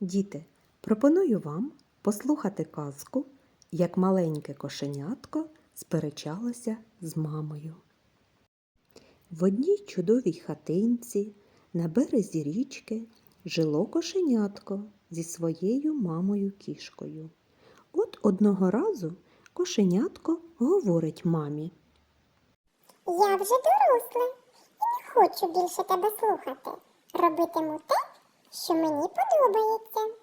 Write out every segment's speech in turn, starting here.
Діти, пропоную вам послухати казку, як маленьке кошенятко сперечалося з мамою. В одній чудовій хатинці на березі річки жило кошенятко зі своєю мамою кішкою. От одного разу кошенятко говорить мамі. Я вже доросла і не хочу більше тебе слухати. Робитиму те, що мені подобається.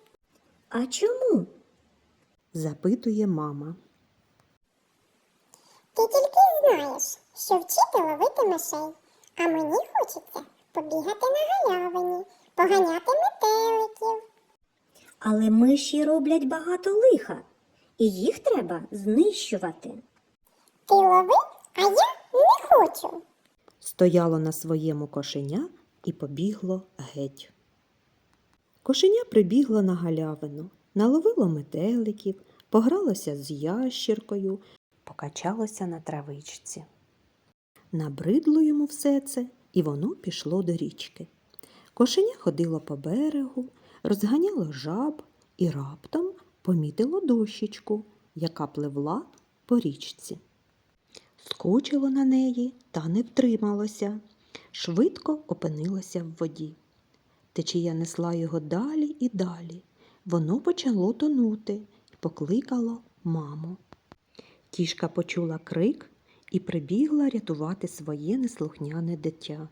А чому? запитує мама. Ти тільки знаєш, що вчити ловити мишей, а мені хочеться побігати на галявині, поганяти метеликів. Але миші роблять багато лиха, і їх треба знищувати. Ти лови, а я не хочу. стояло на своєму кошеня і побігло геть. Кошеня прибігло на галявину, наловило метеликів, погралося з ящіркою, покачалося на травичці. Набридло йому все це, і воно пішло до річки. Кошеня ходило по берегу, розганяло жаб і раптом помітило дощечку, яка пливла по річці. Скочило на неї та не втрималося. Швидко опинилося в воді. Течія несла його далі і далі. Воно почало тонути і покликало маму. Кішка почула крик і прибігла рятувати своє неслухняне дитя.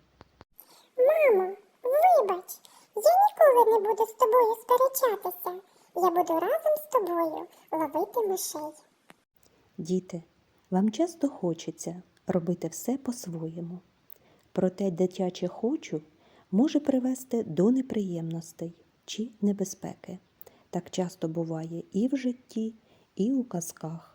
Мамо, вибач, я ніколи не буду з тобою сперечатися. Я буду разом з тобою ловити мишей. Діти, вам часто хочеться робити все по-своєму. Проте дитяче хочу може привести до неприємностей чи небезпеки. Так часто буває і в житті, і у казках.